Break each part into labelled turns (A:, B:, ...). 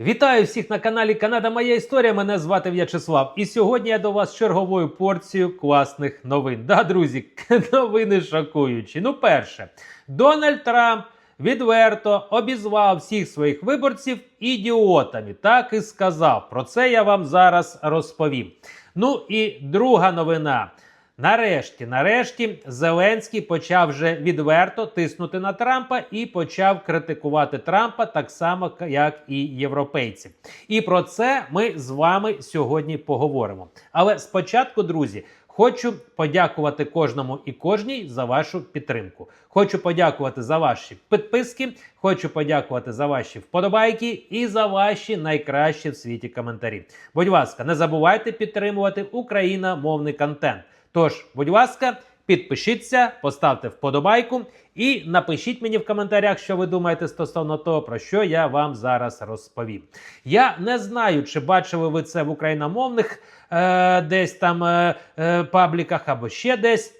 A: Вітаю всіх на каналі Канада Моя Історія. Мене звати В'ячеслав. І сьогодні я до вас черговою порцією класних новин. Да, друзі, новини шокуючі. Ну, перше, Дональд Трамп відверто обізвав всіх своїх виборців ідіотами. Так і сказав. Про це я вам зараз розповім. Ну і друга новина. Нарешті, нарешті, Зеленський почав вже відверто тиснути на Трампа і почав критикувати Трампа так само, як і європейці. І про це ми з вами сьогодні поговоримо. Але спочатку, друзі. Хочу подякувати кожному і кожній за вашу підтримку. Хочу подякувати за ваші підписки. Хочу подякувати за ваші вподобайки і за ваші найкращі в світі коментарі. Будь ласка, не забувайте підтримувати україномовний контент. Тож, будь ласка, підпишіться, поставте вподобайку і напишіть мені в коментарях, що ви думаєте стосовно того, про що я вам зараз розповім. Я не знаю, чи бачили ви це в україномовних е, десь там е, е, пабліках або ще десь.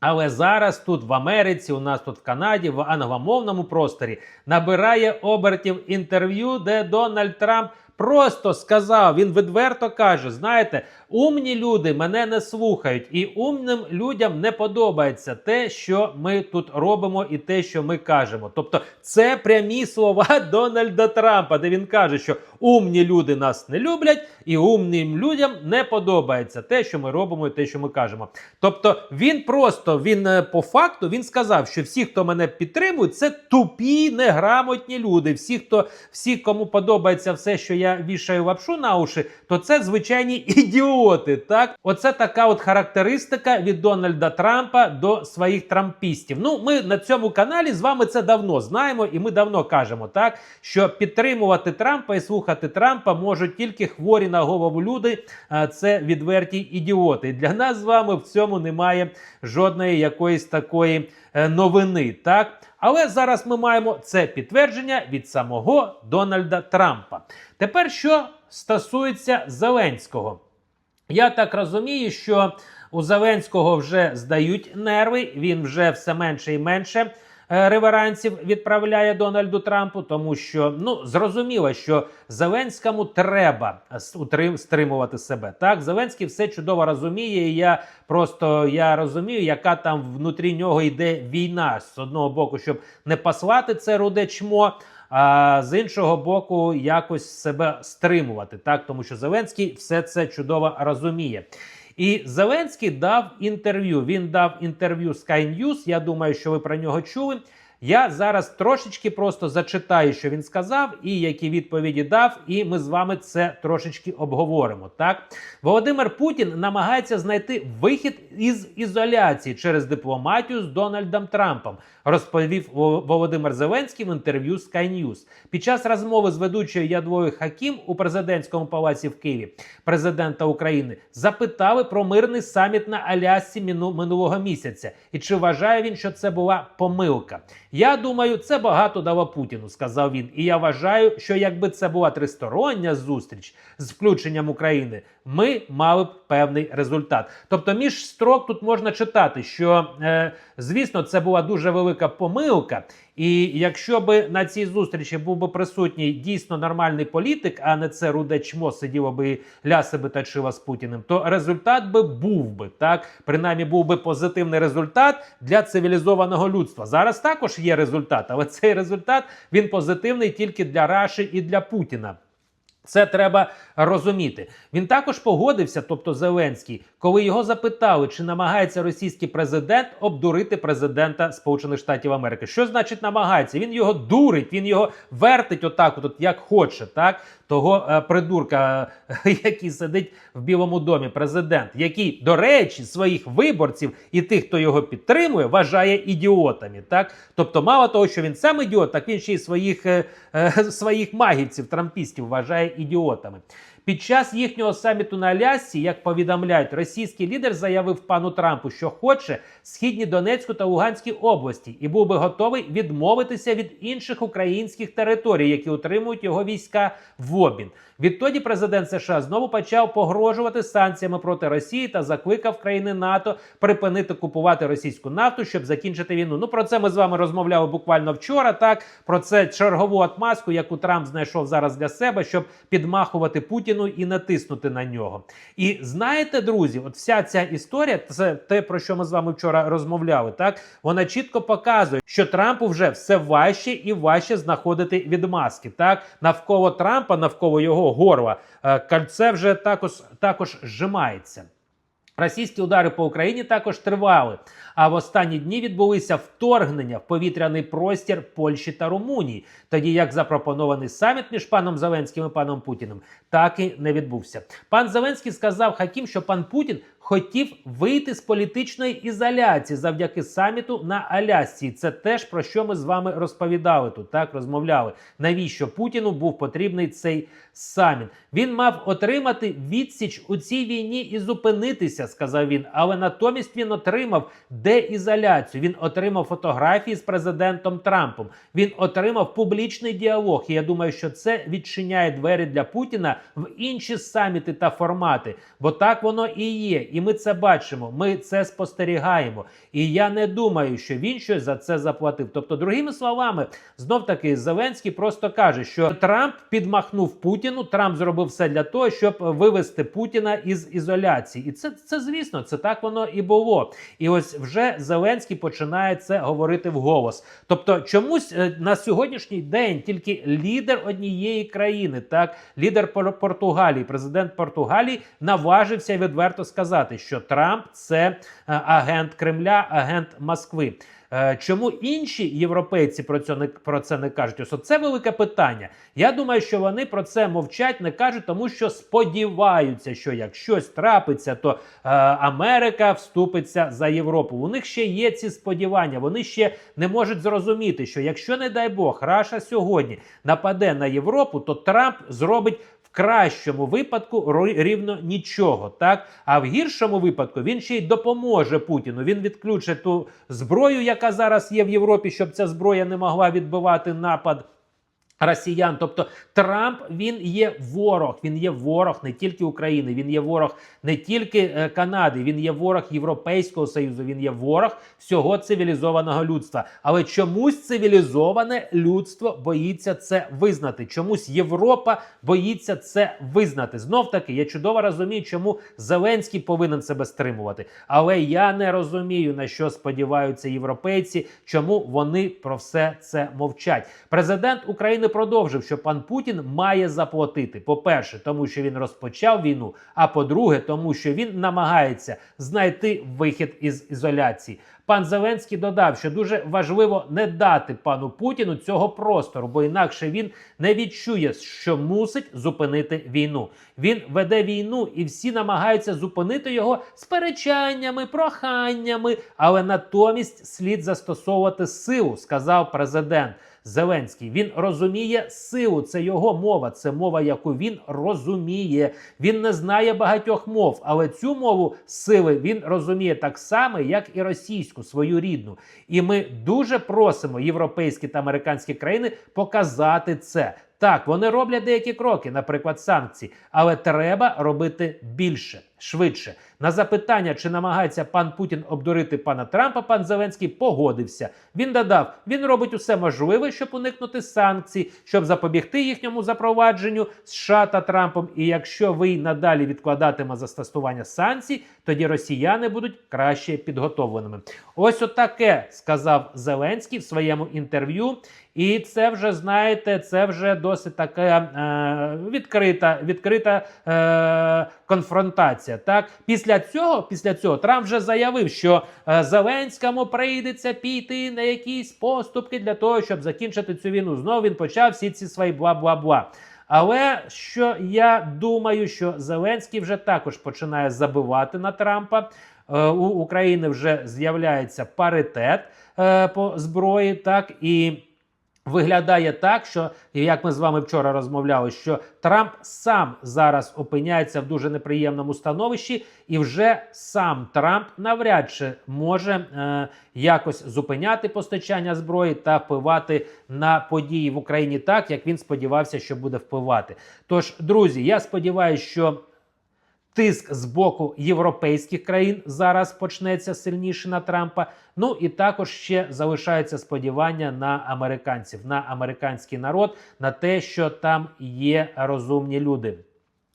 A: Але зараз тут в Америці, у нас тут в Канаді, в англомовному просторі набирає обертів інтерв'ю, де Дональд Трамп просто сказав, він відверто каже: знаєте, умні люди мене не слухають, і умним людям не подобається те, що ми тут робимо, і те, що ми кажемо. Тобто, це прямі слова Дональда Трампа, де він каже, що умні люди нас не люблять, і умним людям не подобається те, що ми робимо, і те, що ми кажемо. Тобто, він просто він е, по факту він сказав, що всі, хто мене підтримують, це тупі, неграмотні люди. Всі, хто всі, кому подобається все, що я вішаю лапшу на уші, то це звичайні ідіоти. Так, оце така от характеристика від Дональда Трампа до своїх трампістів. Ну, ми на цьому каналі з вами це давно знаємо, і ми давно кажемо, так що підтримувати Трампа і слухати Трампа можуть тільки хворі на голову люди. А це відверті ідіоти. І для нас з вами в цьому немає жодної якоїсь такої е, новини. Так. Але зараз ми маємо це підтвердження від самого Дональда Трампа. Тепер що стосується Зеленського, я так розумію, що у Зеленського вже здають нерви, він вже все менше і менше. е, Реверансів відправляє Дональду Трампу, тому що ну зрозуміло, що Зеленському треба утрим- стримувати себе. Так, Зеленський все чудово розуміє. І я просто я розумію, яка там внутрі нього йде війна з одного боку, щоб не послати це руде чмо. А з іншого боку, якось себе стримувати, так тому що Зеленський все це чудово розуміє. І Зеленський дав інтерв'ю. Він дав інтерв'ю Sky News, Я думаю, що ви про нього чули. Я зараз трошечки просто зачитаю, що він сказав, і які відповіді дав, і ми з вами це трошечки обговоримо. Так, Володимир Путін намагається знайти вихід із ізоляції через дипломатію з Дональдом Трампом, розповів Володимир Зеленський в інтерв'ю Sky News. Під час розмови з ведучою Ядвою Хакім у президентському палаці в Києві президента України запитали про мирний саміт на Алясці минулого місяця, і чи вважає він, що це була помилка. Я думаю, це багато дало Путіну, сказав він. І я вважаю, що якби це була тристороння зустріч з включенням України, ми мали б певний результат. Тобто, між строк тут можна читати, що е, звісно, це була дуже велика помилка. І якщо би на цій зустрічі був би присутній дійсно нормальний політик, а не це руде чмо сиділо би ляси би точило з Путіним, то результат би був би так. Принаймні був би позитивний результат для цивілізованого людства. Зараз також є результат, але цей результат він позитивний тільки для Раші і для Путіна. Це треба розуміти. Він також погодився, тобто Зеленський, коли його запитали, чи намагається російський президент обдурити президента Сполучених Штатів Америки. Що значить намагається? Він його дурить, він його вертить отак, от, як хоче, так того е, придурка, е, який сидить в Білому домі, президент, який, до речі, своїх виборців і тих, хто його підтримує, вважає ідіотами. Так, тобто, мало того, що він сам ідіот, так він ще й своїх, е, е, своїх магівців, трампістів вважає ідіотами. Під час їхнього саміту на Алясці, як повідомляють, російський лідер заявив пану Трампу, що хоче східні Донецьку та Луганській області, і був би готовий відмовитися від інших українських територій, які утримують його війська в обмін. Відтоді президент США знову почав погрожувати санкціями проти Росії та закликав країни НАТО припинити купувати російську нафту, щоб закінчити війну. Ну про це ми з вами розмовляли буквально вчора. Так про це чергову отмазку, яку Трамп знайшов зараз для себе, щоб підмахувати Путіну і натиснути на нього. І знаєте, друзі, от вся ця історія, це те про що ми з вами вчора розмовляли. Так вона чітко показує, що Трампу вже все важче і важче знаходити відмазки. Так навколо Трампа, навколо його горла, е, кольце вже також також зжимається. Російські удари по Україні також тривали. А в останні дні відбулися вторгнення в повітряний простір Польщі та Румунії, тоді як запропонований саміт між паном Зеленським і паном Путіним так і не відбувся. Пан Зеленський сказав Хакім, що пан Путін хотів вийти з політичної ізоляції завдяки саміту на Алясці. Це теж про що ми з вами розповідали тут. Так розмовляли. Навіщо Путіну був потрібний цей саміт? Він мав отримати відсіч у цій війні і зупинитися, сказав він. Але натомість він отримав деізоляцію. Він отримав фотографії з президентом Трампом. Він отримав публічний діалог. І я думаю, що це відчиняє двері для Путіна в інші саміти та формати. Бо так воно і є. І ми це бачимо. Ми це спостерігаємо. І я не думаю, що він щось за це заплатив. Тобто, другими словами, знов таки Зеленський просто каже, що Трамп підмахнув Путіну. Трамп зробив все для того, щоб вивести Путіна із ізоляції. І це, це звісно, це так воно і було. І ось вже Зеленський починає це говорити вголос. Тобто, чомусь е, на сьогоднішній день тільки лідер однієї країни, так лідер Пор- Португалії, президент Португалії, наважився відверто сказати, що Трамп це е, агент Кремля, агент Москви. Е, Чому інші європейці про це не про це не кажуть? Ось це велике питання. Я думаю, що вони про це мовчать, не кажуть, тому що сподіваються, що як щось трапиться, то е, Америка вступиться за Європу. У них ще є ці сподівання. Вони ще не можуть зрозуміти, що якщо, не дай Бог, Раша сьогодні нападе на Європу, то Трамп зробить. Кращому випадку рівно нічого, так а в гіршому випадку він ще й допоможе Путіну. Він відключить ту зброю, яка зараз є в Європі, щоб ця зброя не могла відбивати напад. Росіян, тобто Трамп він є ворог. Він є ворог не тільки України, він є ворог не тільки е, Канади, він є ворог Європейського союзу. Він є ворог всього цивілізованого людства. Але чомусь цивілізоване людство боїться це визнати. Чомусь Європа боїться це визнати. Знов таки, я чудово розумію, чому Зеленський повинен себе стримувати. Але я не розумію на що сподіваються європейці, чому вони про все це мовчать. Президент України продовжив, що пан Путін має заплатити. По-перше, тому що він розпочав війну. А по-друге, тому що він намагається знайти вихід із ізоляції. Пан Зеленський додав, що дуже важливо не дати пану Путіну цього простору, бо інакше він не відчує, що мусить зупинити війну. Він веде війну, і всі намагаються зупинити його сперечаннями, проханнями, але натомість слід застосовувати силу, сказав президент. Зеленський він розуміє силу. Це його мова. Це мова, яку він розуміє. Він не знає багатьох мов, але цю мову сили він розуміє так само, як і російську, свою рідну. І ми дуже просимо європейські та американські країни показати це. Так, вони роблять деякі кроки, наприклад, санкції, але треба робити більше, швидше. На запитання, чи намагається пан Путін обдурити пана Трампа, пан Зеленський погодився. Він додав, він робить усе можливе, щоб уникнути санкцій, щоб запобігти їхньому запровадженню США та Трампом. І якщо ви й надалі відкладатиме застосування санкцій, тоді росіяни будуть краще підготовленими. Ось отаке сказав Зеленський в своєму інтерв'ю. І це вже знаєте, це вже досить така е, відкрита, відкрита е, конфронтація. Так, після цього, після цього Трамп вже заявив, що е, Зеленському прийдеться піти на якісь поступки для того, щоб закінчити цю війну. Знову він почав всі ці свої бла-бла-бла. Але що я думаю, що Зеленський вже також починає забивати на Трампа. Е, у України вже з'являється паритет е, по зброї, так і. Виглядає так, що як ми з вами вчора розмовляли, що Трамп сам зараз опиняється в дуже неприємному становищі, і вже сам Трамп навряд чи може е, якось зупиняти постачання зброї та впливати на події в Україні так, як він сподівався, що буде впливати. Тож, друзі, я сподіваюся, що. Тиск з боку європейських країн зараз почнеться сильніше на Трампа. Ну і також ще залишається сподівання на американців, на американський народ, на те, що там є розумні люди.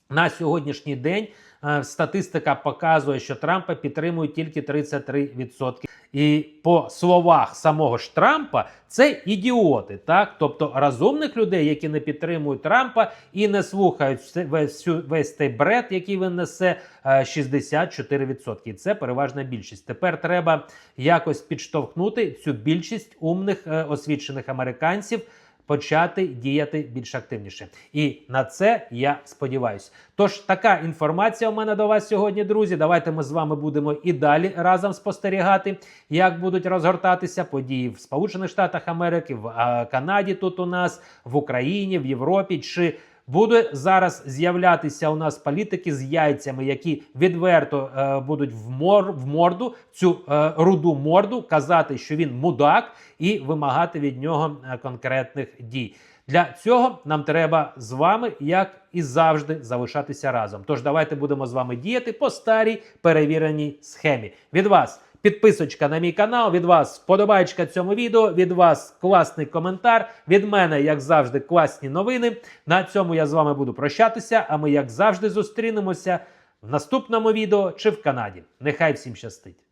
A: На сьогоднішній день е, статистика показує, що Трампа підтримують тільки 33%. І по словах самого ж Трампа, це ідіоти, так тобто розумних людей, які не підтримують Трампа і не слухають все- весь, весь той бред, який він несе, е, 64%. І це переважна більшість. Тепер треба якось підштовхнути цю більшість умних е, освічених американців почати діяти більш активніше. І на це я сподіваюся. Тож така інформація у мене до вас сьогодні, друзі. Давайте ми з вами будемо і далі разом спостерігати, як будуть розгортатися події в Сполучених Штатах Америки, в Канаді, тут у нас, в Україні, в Європі. Чи Буде зараз з'являтися у нас політики з яйцями, які відверто е, будуть в, мор, в морду цю е, руду морду казати, що він мудак, і вимагати від нього е, конкретних дій. Для цього нам треба з вами, як і завжди, залишатися разом. Тож давайте будемо з вами діяти по старій перевіреній схемі. Від вас підписочка на мій канал, від вас вподобайка цьому відео, від вас класний коментар. Від мене, як завжди, класні новини. На цьому я з вами буду прощатися. А ми, як завжди, зустрінемося в наступному відео чи в Канаді. Нехай всім щастить!